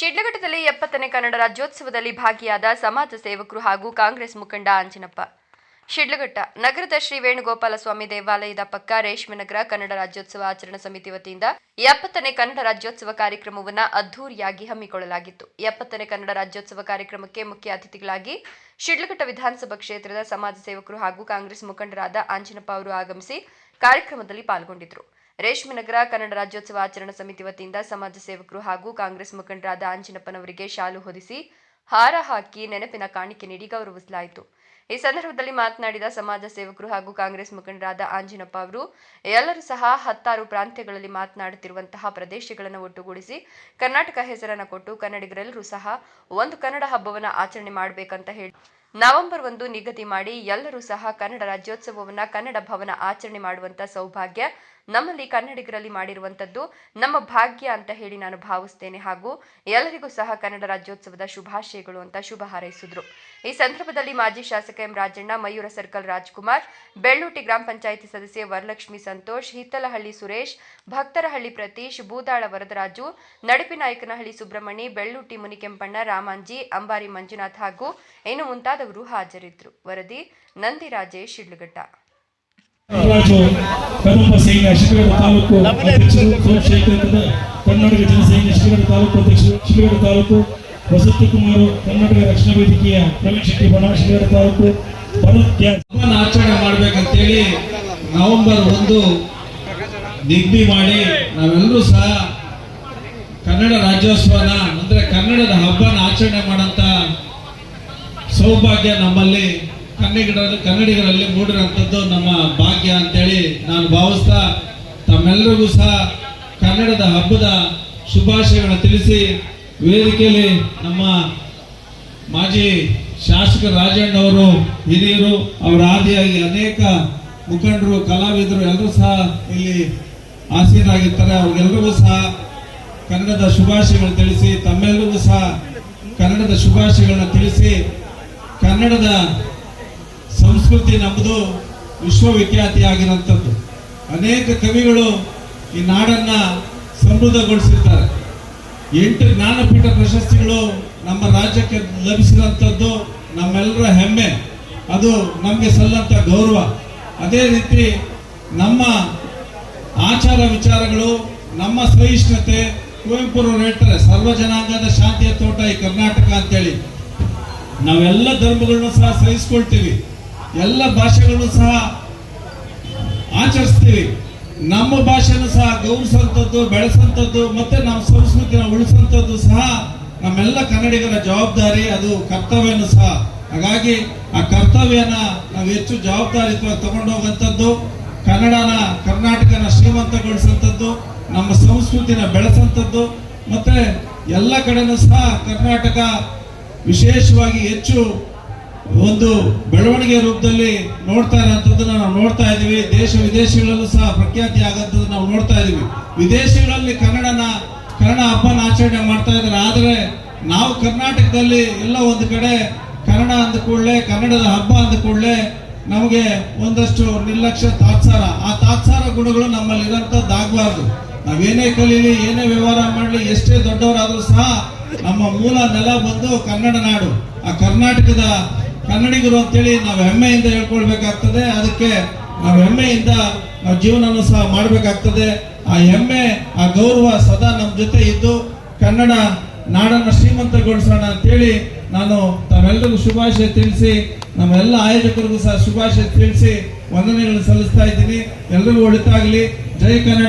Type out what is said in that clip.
ಶಿಡ್ಲಘಟ್ಟದಲ್ಲಿ ಎಪ್ಪತ್ತನೇ ಕನ್ನಡ ರಾಜ್ಯೋತ್ಸವದಲ್ಲಿ ಭಾಗಿಯಾದ ಸಮಾಜ ಸೇವಕರು ಹಾಗೂ ಕಾಂಗ್ರೆಸ್ ಮುಖಂಡ ಅಂಜನಪ್ಪ. ಶಿಡ್ಲಘಟ್ಟ, ನಗರದ ಶ್ರೀ ವೇಣುಗೋಪಾಲ ಸ್ವಾಮಿ ದೇವಾಲಯದ ಪಕ್ಕ ರೇಷ್ಮೆನಗರ ಕನ್ನಡ ರಾಜ್ಯೋತ್ಸವ ಆಚರಣಾ ಸಮಿತಿ ವತಿಯಿಂದ ಎಪ್ಪತ್ತನೇ ಕನ್ನಡ ರಾಜ್ಯೋತ್ಸವ ಕಾರ್ಯಕ್ರಮವನ್ನು ಅದ್ದೂರಿಯಾಗಿ ಹಮ್ಮಿಕೊಳ್ಳಲಾಗಿತ್ತು. ಎಪ್ಪತ್ತನೇ ಕನ್ನಡ ರಾಜ್ಯೋತ್ಸವ ಕಾರ್ಯಕ್ರಮಕ್ಕೆ ಮುಖ್ಯ ಅತಿಥಿಗಳಾಗಿ ಶಿಡ್ಲಘಟ್ಟ ವಿಧಾನಸಭಾ ಕ್ಷೇತ್ರದ ಸಮಾಜ ಸೇವಕರು ಹಾಗೂ ಕಾಂಗ್ರೆಸ್ ಮುಖಂಡರಾದ ಅಂಜನಪ್ಪ ಅವರು ಆಗಮಿಸಿ ಕಾರ್ಯಕ್ರಮದಲ್ಲಿ ಪಾಲ್ಗೊಂಡಿದ್ದರು. ರೇಷ್ಮೆನಗರ ಕನ್ನಡ ರಾಜ್ಯೋತ್ಸವ ಆಚರಣಾ ಸಮಿತಿ ವತಿಯಿಂದ ಸಮಾಜ ಸೇವಕರು ಹಾಗೂ ಕಾಂಗ್ರೆಸ್ ಮುಖಂಡರಾದ ಆಂಜಿನಪ್ಪನವರಿಗೆ ಶಾಲು ಹೊದಿಸಿ ಹಾರ ಹಾಕಿ ನೆನಪಿನ ಕಾಣಿಕೆ ನೀಡಿ ಗೌರವಿಸಲಾಯಿತು. ಈ ಸಂದರ್ಭದಲ್ಲಿ ಮಾತನಾಡಿದ ಸಮಾಜ ಸೇವಕರು ಹಾಗೂ ಕಾಂಗ್ರೆಸ್ ಮುಖಂಡರಾದ ಆಂಜಿನಪ್ಪ ಅವರು, ಎಲ್ಲರೂ ಸಹ ಹತ್ತಾರು ಪ್ರಾಂತ್ಯಗಳಲ್ಲಿ ಮಾತನಾಡುತ್ತಿರುವಂತಹ ಪ್ರದೇಶಗಳನ್ನು ಒಟ್ಟುಗೂಡಿಸಿ ಕರ್ನಾಟಕ ಹೆಸರನ್ನು ಕೊಟ್ಟು ಕನ್ನಡಿಗರೆಲ್ಲರೂ ಸಹ ಒಂದು ಕನ್ನಡ ಹಬ್ಬವನ್ನು ಆಚರಣೆ ಮಾಡಬೇಕಂತ ಹೇಳಿ ನವೆಂಬರ್ ಒಂದು ನಿಗದಿ ಮಾಡಿ ಎಲ್ಲರೂ ಸಹ ಕನ್ನಡ ರಾಜ್ಯೋತ್ಸವವನ್ನು, ಕನ್ನಡ ಭವನ ಆಚರಣೆ ಮಾಡುವಂತ ಸೌಭಾಗ್ಯ ನಮ್ಮಲ್ಲಿ ಕನ್ನಡಿಗರಲ್ಲಿ ಮಾಡಿರುವಂತದ್ದು ನಮ್ಮ ಭಾಗ್ಯ ಅಂತ ಹೇಳಿ ನಾನು ಭಾವಿಸ್ತೇನೆ. ಹಾಗೂ ಎಲ್ಲರಿಗೂ ಸಹ ಕನ್ನಡ ರಾಜ್ಯೋತ್ಸವದ ಶುಭಾಶಯಗಳು ಅಂತ ಶುಭ ಹಾರೈಸಿದ್ರು. ಈ ಸಂದರ್ಭದಲ್ಲಿ ಮಾಜಿ ಶಾಸಕ ಎಂ ರಾಜಣ್ಣ, ಮಯೂರ ಸರ್ಕಲ್ ರಾಜ್ಕುಮಾರ್, ಬೆಳ್ಳೂಟಿ ಗ್ರಾಮ ಪಂಚಾಯಿತಿ ಸದಸ್ಯೆ ವರಲಕ್ಷ್ಮಿ ಸಂತೋಷ್, ಹಿತ್ತಲಹಳ್ಳಿ ಸುರೇಶ್, ಭಕ್ತರಹಳ್ಳಿ ಪ್ರತೀಶ್ ಬೂದಾಳ ವರದರಾಜು ನಡಿಪಿನಾಯಕನಹಳ್ಳಿ ಸುಬ್ರಹ್ಮಣಿ ಬೆಳ್ಳೂಟಿ ಮುನಿಕೆಂಪಣ್ಣ, ರಾಮಾಂಜಿ, ಅಂಬಾರಿ ಮಂಜುನಾಥ್ ಹಾಗೂ ಇನ್ನು ಮುಂತಾದವರು ಹಾಜರಿದ್ದರು. ವರದಿ ನಂದಿರಾಜೇಶ್ ಶಿಡ್ಲಘಟ್ಟ. ಕರ್ನಾಟಕ ಜನಸೈನ್ಯ ಶಿವಗಡ ತಾಲೂಕು ಅಧ್ಯಕ್ಷರು ಶಿವಗಡ ತಾಲೂಕು ವಸಂತ ಕುಮಾರ್ ಕರ್ನಾಟಕ ರಕ್ಷಣಾ ವೇದಿಕೆಯ ಪ್ರವೀಣ್ ಶೆಟ್ಟಿ ಬಣ ಶಿವಗಡ ತಾಲೂಕು ಭರತ್ ಆಚರಣೆ ಮಾಡ್ಬೇಕಂತೇಳಿ ನವೆಂಬರ್ ಒಂದು ನಿಗದಿ ಮಾಡಿ ನಾವೆಲ್ಲರೂ ಸಹ ಕನ್ನಡ ರಾಜ್ಯೋತ್ಸವನ ಅಂದ್ರೆ ಕನ್ನಡದ ಹಬ್ಬನ ಆಚರಣೆ ಮಾಡಂತ ಸೌಭಾಗ್ಯ ನಮ್ಮಲ್ಲಿ ಕನ್ನಡಿಗರಲ್ಲಿ ಕನ್ನಡಿಗರಲ್ಲಿ ಮೂಡಿರೋಂಥದ್ದು ನಮ್ಮ ಭಾಗ್ಯ ಅಂತೇಳಿ ನಾನು ಭಾವಿಸ್ತಾ ತಮ್ಮೆಲ್ಲರಿಗೂ ಸಹ ಕನ್ನಡದ ಹಬ್ಬದ ಶುಭಾಶಯಗಳನ್ನು ತಿಳಿಸಿ ವೇದಿಕೆಯಲ್ಲಿ ನಮ್ಮ ಮಾಜಿ ಶಾಸಕ ರಾಜಣ್ಣ ಅವರು ಹಿರಿಯರು, ಅವರ ಆದಿಯಾಗಿ ಅನೇಕ ಮುಖಂಡರು, ಕಲಾವಿದರು ಎಲ್ಲರೂ ಸಹ ಇಲ್ಲಿ ಆಸೀನರಾಗಿರ್ತಾರೆ ಅವ್ರಿಗೆಲ್ಲರಿಗೂ ಸಹ ಕನ್ನಡದ ಶುಭಾಶಯಗಳನ್ನು ತಿಳಿಸಿ ತಮ್ಮೆಲ್ಲರಿಗೂ ಸಹ ಕನ್ನಡದ ಶುಭಾಶಯಗಳನ್ನು ತಿಳಿಸಿ ಕನ್ನಡದ ಸಂಸ್ಕೃತಿ ನಮ್ಮದು ವಿಶ್ವವಿಖ್ಯಾತಿ ಆಗಿರುವಂಥದ್ದು ಅನೇಕ ಕವಿಗಳು ಈ ನಾಡನ್ನ ಸಮೃದ್ಧಗೊಳಿಸಿರ್ತಾರೆ. ಎಂಟು ಜ್ಞಾನಪೀಠ ಪ್ರಶಸ್ತಿಗಳು ನಮ್ಮ ರಾಜ್ಯಕ್ಕೆ ಲಭಿಸಿದಂಥದ್ದು ನಮ್ಮೆಲ್ಲರ ಹೆಮ್ಮೆ. ಅದು ನಮಗೆ ಸಲ್ಲಂತ ಗೌರವ. ಅದೇ ರೀತಿ ನಮ್ಮ ಆಚಾರ ವಿಚಾರಗಳು, ನಮ್ಮ ಸಹಿಷ್ಣುತೆ, ಕುವೆಂಪುರವ್ರು ಹೇಳ್ತಾರೆ ಸರ್ವ ಜನಾಂಗದ ಶಾಂತಿಯ ತೋಟ ಈ ಕರ್ನಾಟಕ ಅಂತೇಳಿ. ನಾವೆಲ್ಲ ಧರ್ಮಗಳನ್ನು ಸಹ ಸಹಿಸ್ಕೊಳ್ತೀವಿ. ಎಲ್ಲ ಭಾಷೆಗಳನ್ನು ಸಹ ಆಚರಿಸ್ತೀವಿ. ನಮ್ಮ ಭಾಷೆನ ಸಹ ಗೌರವಿಸುವಂಥದ್ದು ಬೆಳೆಸಂಥದ್ದು ಮತ್ತೆ ನಮ್ಮ ಸಂಸ್ಕೃತಿನ ಉಳಿಸುವಂಥದ್ದು ಸಹ ನಮ್ಮೆಲ್ಲ ಕನ್ನಡಿಗರ ಜವಾಬ್ದಾರಿ, ಅದು ಕರ್ತವ್ಯನೂ ಸಹ. ಹಾಗಾಗಿ ಆ ಕರ್ತವ್ಯನ ನಾವು ಹೆಚ್ಚು ಜವಾಬ್ದಾರಿ ತಗೊಂಡು ಹೋಗುವಂಥದ್ದು ಕನ್ನಡನ, ಕರ್ನಾಟಕನ ಶ್ರೀಮಂತಗೊಳಿಸುವಂಥದ್ದು, ನಮ್ಮ ಸಂಸ್ಕೃತಿನ ಬೆಳೆಸಂಥದ್ದು ಮತ್ತೆ ಎಲ್ಲ ಕಡೆನೂ ಸಹ ಕರ್ನಾಟಕ ವಿಶೇಷವಾಗಿ ಹೆಚ್ಚು ಒಂದು ಬೆಳವಣಿಗೆ ರೂಪದಲ್ಲಿ ನೋಡ್ತಾ ಇರೋಂಥದ್ದನ್ನು ನಾವು ನೋಡ್ತಾ ಇದ್ದೀವಿ. ದೇಶ ವಿದೇಶಗಳಲ್ಲೂ ಸಹ ಪ್ರಖ್ಯಾತಿ ಆಗಂಥದ್ದು ನಾವು ನೋಡ್ತಾ ಇದ್ದೀವಿ. ವಿದೇಶಗಳಲ್ಲಿ ಕನ್ನಡನ, ಕನ್ನಡ ಹಬ್ಬನ ಆಚರಣೆ ಮಾಡ್ತಾ ಇದ್ದಾರೆ. ಆದರೆ ನಾವು ಕರ್ನಾಟಕದಲ್ಲಿ ಎಲ್ಲ ಒಂದು ಕಡೆ ಕನ್ನಡ ಅಂದ ಕೂಡಲೇ, ಕನ್ನಡದ ಹಬ್ಬ ಅಂದ ಕೂಡಲೇ ನಮಗೆ ಒಂದಷ್ಟು ನಿರ್ಲಕ್ಷ್ಯ, ತಾತ್ಸಾರ. ಆ ತಾತ್ಸಾರ ಗುಣಗಳು ನಮ್ಮಲ್ಲಿ ಆಗಬಾರ್ದು ನಾವೇನೇ ಕಲೀಲಿ, ಏನೇ ವ್ಯವಹಾರ ಮಾಡಲಿ, ಎಷ್ಟೇ ದೊಡ್ಡವರಾದರೂ ಸಹ ನಮ್ಮ ಮೂಲ ನೆಲ ಬಂದು ಕನ್ನಡ ನಾಡು. ಆ ಕರ್ನಾಟಕದ ಕನ್ನಡಿಗರು ಅಂತೇಳಿ ನಾವು ಹೆಮ್ಮೆಯಿಂದ ಹೇಳ್ಕೊಳ್ಬೇಕಾಗ್ತದೆ. ಅದಕ್ಕೆ ನಾವು ಹೆಮ್ಮೆಯಿಂದ ನಾವು ಜೀವನವನ್ನು ಸಹ ಮಾಡಬೇಕಾಗ್ತದೆ. ಆ ಹೆಮ್ಮೆ, ಆ ಗೌರವ ಸದಾ ನಮ್ಮ ಜೊತೆ ಇದ್ದು ಕನ್ನಡ ನಾಡನ್ನ ಶ್ರೀಮಂತಗೊಳಿಸೋಣ ಅಂತೇಳಿ ನಾನು ತಾವೆಲ್ಲರಿಗೂ ಶುಭಾಶಯ ತಿಳಿಸಿ, ನಮ್ಮೆಲ್ಲ ಆಯೋಜಕರಿಗೂ ಸಹ ಶುಭಾಶಯ ತಿಳಿಸಿ ವಂದನೆಗಳನ್ನು ಸಲ್ಲಿಸ್ತಾ ಇದ್ದೀನಿ. ಎಲ್ಲರಿಗೂ ಒಳಿತಾಗಲಿ. ಜೈ ಕನ್ನಡ.